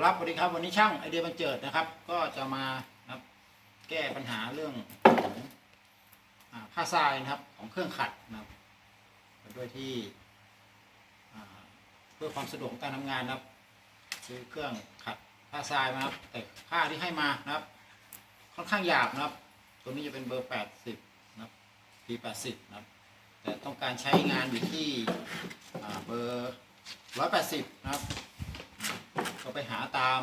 ครับสวัสดีครับวันนี้ช่างไอเดียบันเจิดนะครับ ก็จะมาครับแก้ปัญหาเรื่องของผ้าทรายนะครับของเครื่องขัดนะครับด้วยที่เพื่อความสะดวกการทำงานนะครับซื้อเครื่องขัดผ้าทรายมาครับแต่ผ้าที่ให้มานะครับ ค่อนข้างหยาบนะครับ ตัวนี้จะเป็นเบอร์ 80นะครับ P80 นะครับ แต่ต้องการใช้งานอยู่ที่เบอร์ 180 นะครับ ไปหาตาม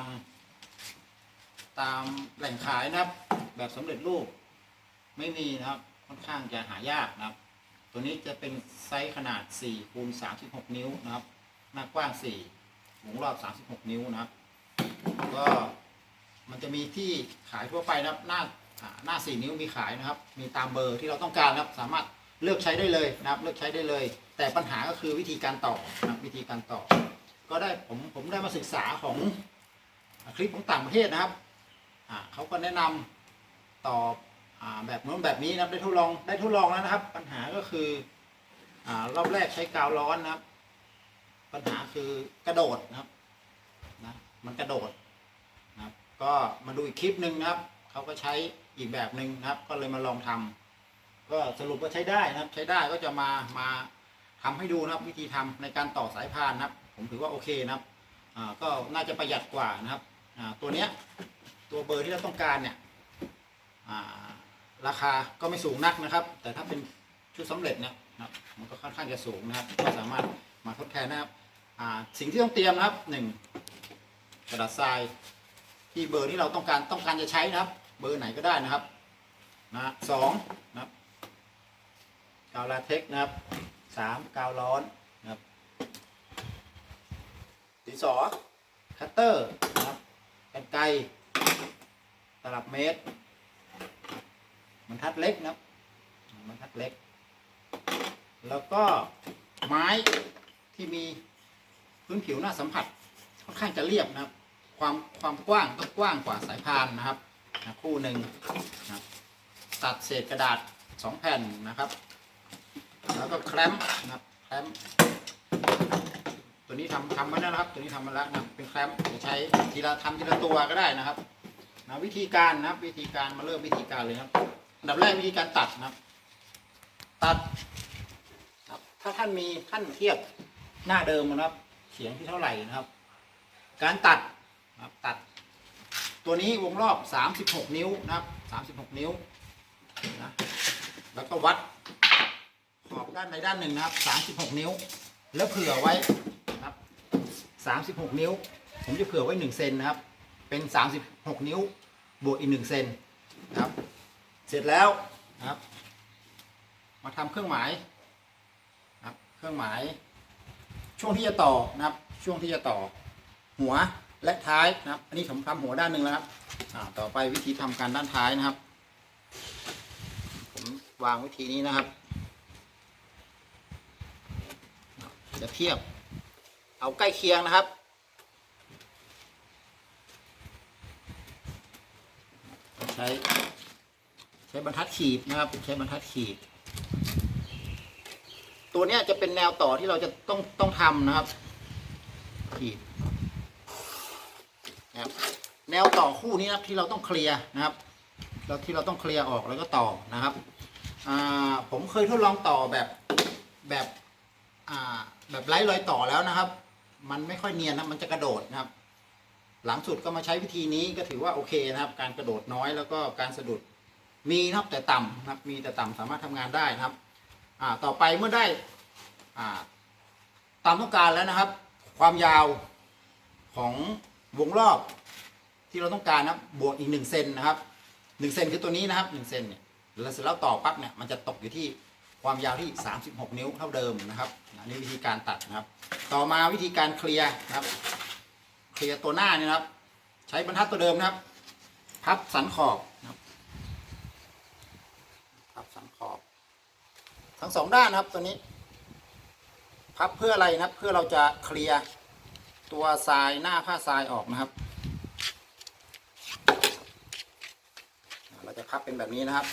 ตามแหล่งขายนะครับ แบบสำเร็จรูป ไม่มีนะครับ ค่อนข้างจะหายากนะครับ ตัวนี้จะเป็นไซส์ขนาด4คูณ36 นิ้วนะครับหน้ากว้าง4วงรอบ 36 นิ้วนะครับ ก็มันจะมีที่ขายทั่วไปนะครับ หน้าอ่าหน้า 4 นิ้วมีขายนะครับ มีตามเบอร์ที่เราต้องการนะครับ สามารถเลือกใช้ได้เลยนะครับ เลือกใช้ได้เลย แต่ปัญหาก็คือวิธีการต่อนะครับวิธีการต่อ ก็ได้ผมผมได้มาศึกษาของคลิปของต่างประเทศนะครับเขาก็แนะนำต่ออแบบโน้นแบบนี้นะครับได้ทดลองได้ทดลองแล้วนะครับ ปัญหาก็คืออรอบแรกใช้กาวร้อนนะครับ ปัญหาคือกระโดดนะครับนะมันกระโดดนะครับก็มาดูอีกคลิปหนึ่งนะครับเขาก็ใช้อีกแบบหนึ่งนะครับ ก็เลยมาลองทำก็สรุปว่าใช้ได้นะครับ ใช้ได้ก็จะมามาทำให้ดูนะครับ วิธีทำในการต่อสายพานนะครับ ผมถือว่าโอเคนะครับก็น่าจะประหยัดกว่านะครับตัวเนี้ยตัวเบอร์ที่เราต้องการเนี่ยราคาก็ไม่สูงนักนะครับ แต่ถ้าเป็นชุดสำเร็จเนี่ยนะครับมันก็ค่อนข้างจะสูงนะครับ ก็สามารถมาทดแทนนะครับสิ่งที่ต้องเตรียมนะครับหนึ่งกระดาษทรายที่เบอร์ที่เราต้องการต้องการจะใช้นะครับ เบอร์ไหนก็ได้นะครับนะสองนะครับกาวลาเท็กซ์นะครับสามกาวร้อนนะครับ ดินสอ คัตเตอร์นะครับกันไกตลับเมตรบรรทัดเล็กนะครับบรรทัดเล็ก แล้วก็ไม้ที่มีพื้นผิวหน้าสัมผัสค่อนข้างจะเรียบนะครับ ความความกว้างต้องกว้างกว่าสายพานนะครับนะคู่หนึ่งนะตัดเศษกระดาษสองแผ่นนะครับ แล้วก็แคลมป์นะครับแคลมป์ ตัวนี้ทำทำมาแล้วนะครับ ตัวนี้ทำมาแล้วนะเป็นแคลมป์จะใช้ทีละทำทีละตัวก็ได้นะครับนะวิธีการนะครับ วิธีการมาเริ่มวิธีการเลยครับอันดับแรกวิธีการตัดนะครับ ตัดครับถ้าท่านมีท่านเทียบหน้าเดิมนะครับ เสียงที่เท่าไหร่นะครับ การตัดนะครับตัด ตัวนี้วงรอบ 36 นิ้วนะครับ 36 นิ้วนะแล้วก็วัดขอบด้านใดด้านหนึ่งนะครับ 36 นิ้ว แล้วเผื่อไว้ 36 นิ้ว ผมจะเผื่อไว้ 1 เซนนะครับ เป็น 36 นิ้ว บวกอีก 1 เซนนะครับ เสร็จแล้วนะครับ มาทำเครื่องหมายนะครับ เครื่องหมาย ช่วงที่จะต่อนะครับ ช่วงที่จะต่อ หัวและท้ายนะครับ อันนี้ผมทำหัวด้านหนึ่งแล้วครับต่อไปวิธีทำการด้านท้ายนะครับ ผมวางวิธีนี้นะครับ จะเทียบ เอาใกล้เคียงนะครับ ใช้ใช้บรรทัดขีดนะครับ ใช้บรรทัดขีด ตัวนี้จะเป็นแนวต่อที่เราจะต้องต้องทำนะครับ ขีดนะครับแนวต่อคู่นี้นะครับที่เราต้องเคลียร์นะครับเราที่เราต้องเคลียร์ออกแล้วก็ต่อนะครับผมเคยทดลองต่อแบบแบบแบบไร้รอยต่อแล้วนะครับ มันไม่ค่อยเนียนนะมันจะกระโดดนะครับ หลังสุดก็มาใช้วิธีนี้ก็ถือว่าโอเคนะครับ การกระโดดน้อยแล้วก็การสะดุดมีนะครับแต่ต่ำนะครับ มีแต่ต่ำสามารถทำงานได้นะครับอ่าต่อไปเมื่อได้อ่าตามต้องการแล้วนะครับ ความยาวของวงรอบที่เราต้องการนะบบวกอีกหนึ่งเซนนะครับหนึ่งเซนคือตัวนี้นะครับหนึ่งเซนเนี่ยแล้วเสร็จแล้วต่อปั๊บเนี่ยมันจะตกอยู่ที่ ความยาวที่ 36 นิ้วเท่าเดิมนะครับอันนี้วิธีการตัดนะครับ ต่อมาวิธีการเคลียร์นะครับ เคลียร์ตัวหน้านี่นะครับ ใช้บรรทัดตัวเดิมนะครับ พับสันขอบนะครับพับสันขอบ ทั้งสองด้านนะครับตัวนี้ พับเพื่ออะไรนะครับ เพื่อเราจะเคลียร์ตัวทรายหน้าผ้าทรายออกนะครับ เราจะพับเป็นแบบนี้นะครับ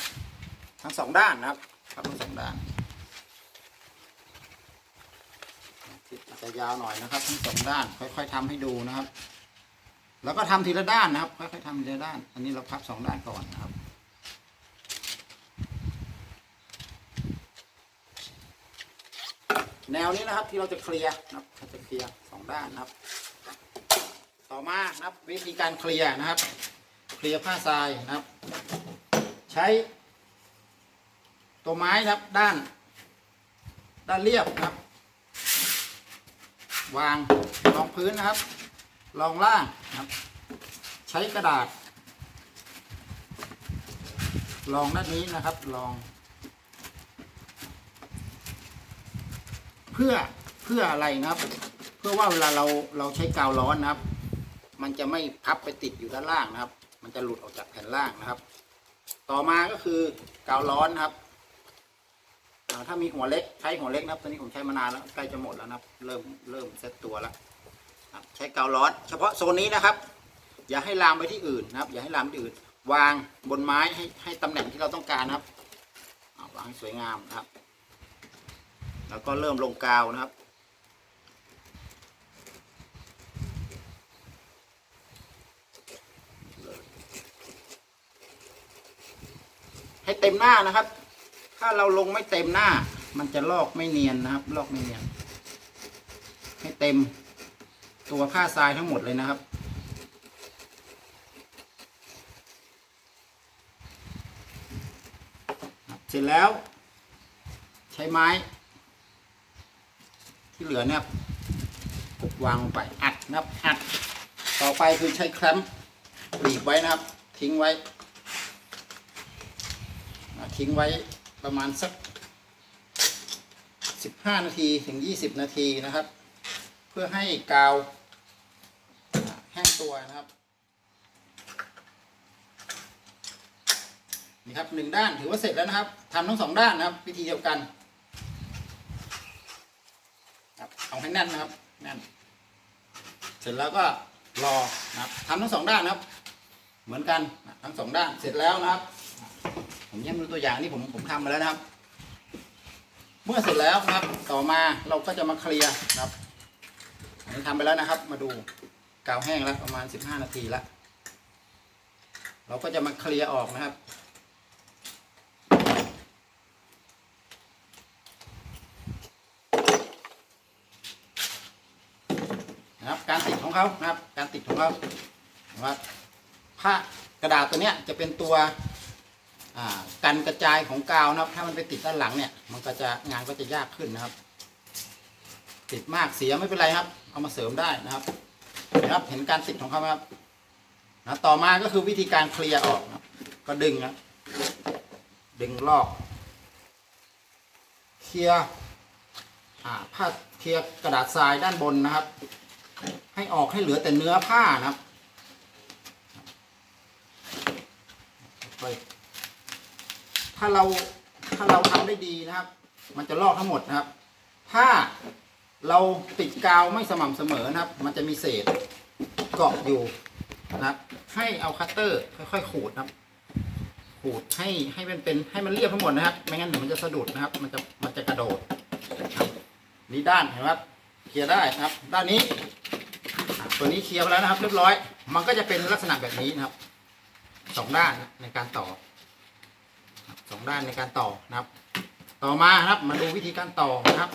ทั้งสองด้านนะครับับทั้งสองด้านจะยาวหน่อยนะครับทั้งสองด้าน ค่อย ๆทำให้ดูนะครับ แล้วก็ทำทีละด้านนะครับ ค่อยๆทำทีละด้าน อันนี้เราพับสองด้านก่อนนะครับแนวนี้นะครับที่เราจะเคลียร์นะครับเราจะเคลียร์สองด้านนะครับ ต่อมานะครับวิธีการเคลียร์นะครับ เคลียร์ผ้าทรายนะครับ ใช้ ตัวไม้นะครับ ด้าน ด้านเรียบนะครับ วางรองพื้นนะครับรองล่างนะครับ ใช้กระดาษรองด้านนี้นะครับรอง เพื่อเพื่ออะไรนะครับ เพื่อว่าเวลาเราเราใช้กาวร้อนนะครับ มันจะไม่พับไปติดอยู่ด้านล่างนะครับ มันจะหลุดออกจากแผ่นล่างนะครับ ต่อมาก็คือกาวร้อนนะครับ ถ้ามีหัวเล็กใช้หัวเล็กนะครับตอนนี้ผมใช้มานานแล้วใกล้จะหมดแล้วนะครับ เริ่มเริ่มเซตตัวแล้วใช้กาวร้อน เฉพาะโซนนี้นะครับ อย่าให้ลามไปที่อื่นนะครับ อย่าให้ลามไปที่อื่น วางบนไม้ให้ให้ตำแหน่งที่เราต้องการนะครับวางให้สวยงามนะครับ แล้วก็เริ่มลงกาวนะครับให้เต็มหน้านะครับ ถ้าเราลงไม่เต็มหน้า มันจะลอกไม่เนียนนะครับ ลอกไม่เนียน ให้เต็มตัวผ้าทรายทั้งหมดเลยนะครับ เสร็จแล้ว ใช้ไม้ ที่เหลือเนี่ยครับวางลงไปอัดนะครับอัด ต่อไปคือใช้แคลมป์บีบไว้นะครับ ทิ้งไว้ ทิ้งไว้ ประมาณสัก 15 นาทีถึง 20 นาทีนะครับ เพื่อให้กาวแห้งตัวนะครับ นี่ครับหนึ่งด้านถือว่าเสร็จแล้วนะครับทำทั้งสองด้านนะครับ วิธีเดียวกันครับเอาให้แน่นนะครับแน่นเสร็จแล้วก็รอนะครับทำทั้งสองด้านนะครับ เหมือนกันทั้งสองด้านเสร็จแล้วนะครับ ผมย้ำดูตัวอย่างที่ผมผมทำมาแล้วนะครับ เมื่อเสร็จแล้วครับ ต่อมาเราก็จะมาเคลียร์ครับอันนี้ทำไปแล้วนะครับ มาดูกาวแห้งแล้วประมาณ 15 นาทีแล้วเราก็จะมาเคลียร์ออกนะครับนะครับ การติดของเขานะครับ การติดของเขานะครับผ้ากระดาษตัวเนี้ยจะเป็นตัว อ่ากันกระจายของกาวนะครับถ้ามันไปติดด้านหลังเนี่ย มันก็จะงานก็จะยากขึ้นนะครับ ติดมากเสียไม่เป็นไรครับ เอามาเสริมได้นะครับนะครับเห็นการติดของเขาไหมครับนะต่อมาก็คือวิธีการเคลียร์ออกนะก็ดึงนะดึงลอก เคลียร์ผ้าเคลียร์กระดาษทรายด้านบนนะครับ ให้ออกให้เหลือแต่เนื้อผ้านะครับไป ถ้าเราถ้าเราทำได้ดีนะครับ มันจะลอกทั้งหมดนะครับ ถ้าเราติดกาวไม่สม่ำเสมอนะครับ มันจะมีเศษเกาะอยู่นะครับ ให้เอาคัตเตอร์ค่อยๆขูดนะครับ ขูดให้ให้มันเป็นให้มันเรียบทั้งหมดนะครับ ไม่งั้นเดี๋ยวมันจะสะดุดนะครับ มันจะมันจะกระโดดนี่ด้านเห็นไหมครับเคลียร์ได้นะครับ ด้านนี้ตัวนี้เคลียร์ไปแล้วนะครับ เรียบร้อย มันก็จะเป็นลักษณะแบบนี้นะครับสองด้านในการต่อ สองด้านในการต่อนะครับ ต่อมาครับมาดูวิธีการต่อนะครับ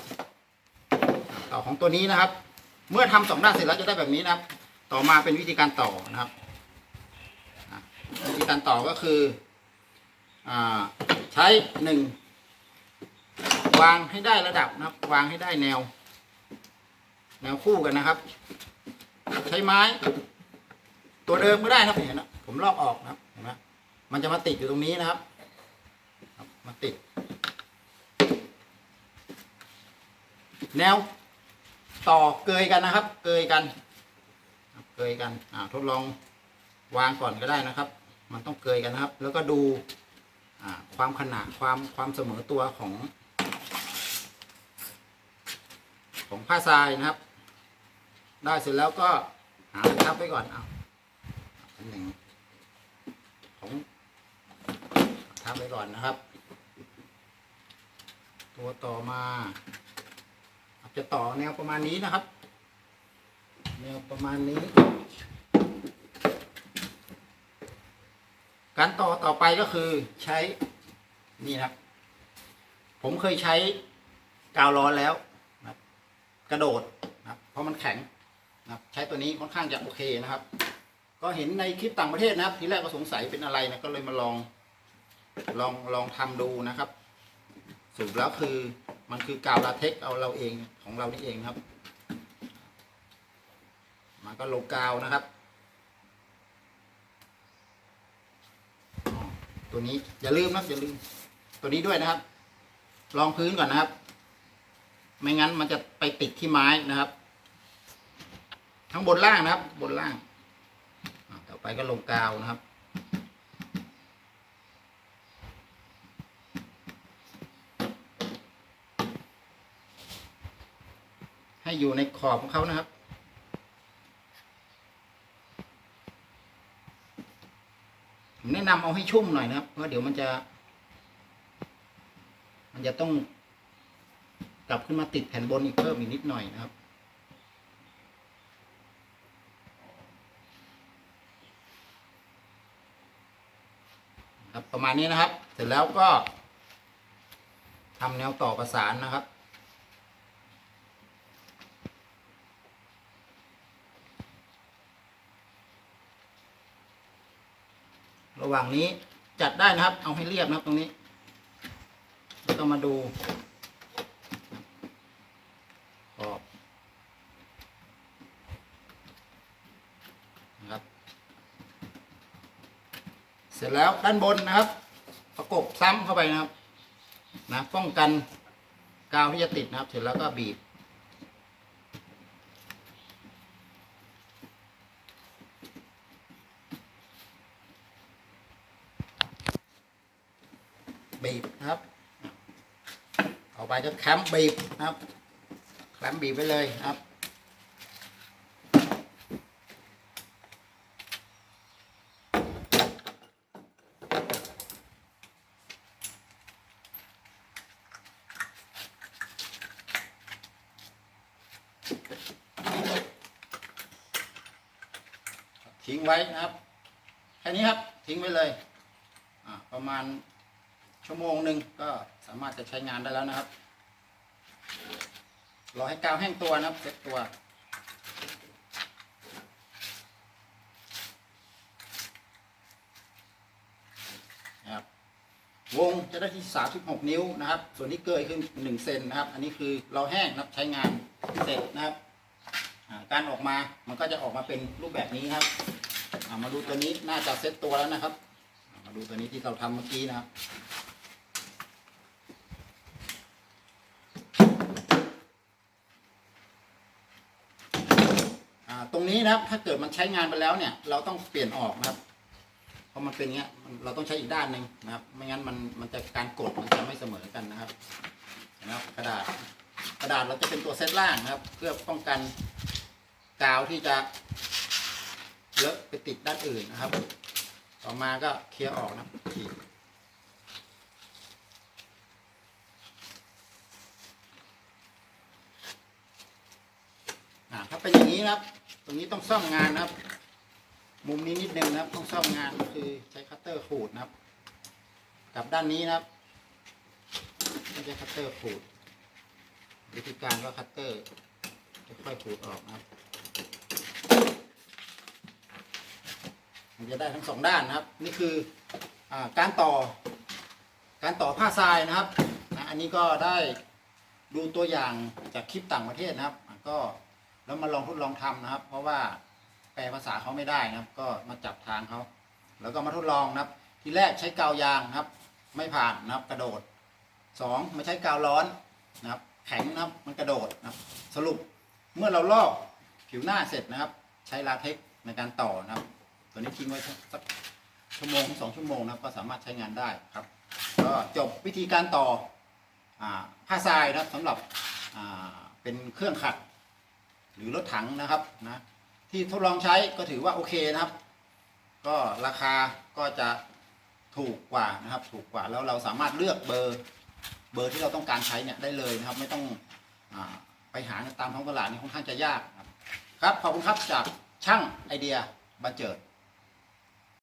ต่อของตัวนี้นะครับ เมื่อทำสองด้านเสร็จแล้วจะได้แบบนี้นะครับ ต่อมาเป็นวิธีการต่อนะครับวิธีการต่อก็คืออใช้หนึ่งวางให้ได้ระดับนะครับ วางให้ได้แนว แนวคู่กันนะครับ ใช้ไม้ ตัวเดิมก็ได้ครับเห็นนะผมลอกออกนะครับเห็นไหมมันจะมาติดอยู่ตรงนี้นะครับ มาติด แนว ต่อเกยกันนะครับ เกยกัน เกยกัน อ่า ทดลองวางก่อนก็ได้นะครับ มันต้องเกยกันนะครับ แล้วก็ดู อ่า ความขนาดความความเสมอตัวของ ของผ้าทรายนะครับ ได้เสร็จแล้วก็หาทับไว้ก่อนเอาอันหนึ่งของทำไปก่อนนะครับ ตัวต่อมาอาจจะต่อแนวประมาณนี้นะครับ แนวประมาณนี้ การต่อต่อไปก็คือใช้นี่นะครับ ผมเคยใช้กาวร้อนแล้วนะกระโดดนะเพราะมันแข็งนะใช้ตัวนี้ค่อนข้างจะโอเคนะครับ ก็เห็นในคลิปต่างประเทศนะครับ ทีแรกก็สงสัยเป็นอะไรนะก็เลยมาลองลองลองทำดูนะครับ สรุปแล้วคือมันคือกาวลาเท็กเอาเราเองของเรานี่เองครับ มันก็ลงกาวนะครับ ตัวนี้อย่าลืมนะอย่าลืม ตัวนี้ด้วยนะครับลองพื้นก่อนนะครับ ไม่งั้นมันจะไปติดที่ไม้นะครับ ทั้งบนล่างนะครับ บนล่างต่อไปก็ลงกาวนะครับ อยู่ในขอบของเขานะครับ ผมแนะนำเอาให้ชุ่มหน่อยนะครับ เพราะเดี๋ยวมันจะ มันจะต้องกลับขึ้นมาติดแผ่นบนอีกเพิ่มอีกนิดหน่อยนะครับครับประมาณนี้นะครับ เสร็จแล้วก็ทำแนวต่อประสานนะครับ ระห ว่างนี้จัดได้นะครับ เอาให้เรียบนะครับตรงนี้แล้วก็มาดูขอบนะครับ เสร็จแล้วด้านบนนะครับ ประกบซ้ำเข้าไปนะครับ นะป้องกันกาวที่จะติดนะครับ เสร็จแล้วก็บีบบีบนะครับ ต่อไปก็แคมบีบนะครับแคมบีบไปเลยนะครับทิ้งไว้นะครับแค่นี้ครับทิ้งไว้เลยประมาณชั่วโมงหนึ่งก็สามารถจะใช้งานได้แล้วนะครับ รอให้กาวแห้งตัวนะครับเซ็ตตัว นะครับ วงจะได้ที่ 36 นิ้วนะครับ ส่วนที่เกยขึ้น1เซนนะครับ อันนี้คือเราแห้งนะครับใช้งานเสร็จนะครับการออกมา มันก็จะออกมาเป็นรูปแบบนี้ครับ มาดูตัวนี้น่าจะเซ็ตตัวแล้วนะครับ มาดูตัวนี้ที่เราทำเมื่อกี้นะครับ อ่าตรง นี้นะครับ ถ้าเกิดมันใช้งานไปแล้วเนี่ย เราต้องเปลี่ยนออกนะครับ เพราะมันเป็นอย่างเงี้ยเราต้องใช้อีกด้านหนึ่งนะครับ ไม่งั้นมันมันจะการกดมันจะไม่เสมอกันนะครับนะครับกระดาษกระดาษเราจะเป็นตัวเซตล่างนะครับ เพื่อป้องกันกาวที่จะเลอะไปติดด้านอื่นนะครับ ต่อมาก็เคลียร์ออกนะครับขีดถ้าเป็นอย่างนี้นะครับ ตรงนี้ต้องซ่อมงานนะครับ มุมนี้นิดนึงนะครับ ต้องซ่อมงานก็คือใช้คัตเตอร์ขูดนะครับ กับด้านนี้นะครับไม่ใช่คัตเตอร์ขูด วิธีการก็คัตเตอร์ค่อยๆขูดออกนะครับ มันจะได้ทั้งสองด้านนะครับ นี่คืออการต่อ การต่อผ้าทรายนะครับนะอันนี้ก็ได้ดูตัวอย่างจากคลิปต่างประเทศนะครับ ก็ แล้วมาลองทดลองทำนะครับ เพราะว่าแปลภาษาเขาไม่ได้นะครับ ก็มาจับทางเขาแล้วก็มาทดลองนะครับ ทีแรกใช้กาวยางนะครับ ไม่ผ่านนะครับกระโดดสองมาใช้กาวร้อนนะครับ แข็งนะครับมันกระโดดนะครับ สรุปเมื่อเราลอกผิวหน้าเสร็จนะครับ ใช้ลาเท็กในการต่อนะครับ ตัวนี้ทิ้งไว้สักชั่วโมงสองชั่วโมงนะครับ ก็สามารถใช้งานได้ครับ ก็จบวิธีการต่อผ้าทรายนะครับสำหรับเป็นเครื่องขัด หรือรถถังนะครับนะที่ทดลองใช้ก็ถือว่าโอเคนะครับ ก็ราคาก็จะถูกกว่านะครับ ถูกกว่าแล้วเราสามารถเลือกเบอร์เบอร์ที่เราต้องการใช้เนี่ยได้เลยนะครับ ไม่ต้องอไปหาตามท้องตลาดนี่ค่อนข้างจะยากครับ ครับขอบคุณครับจากช่างไอเดียบันเจิด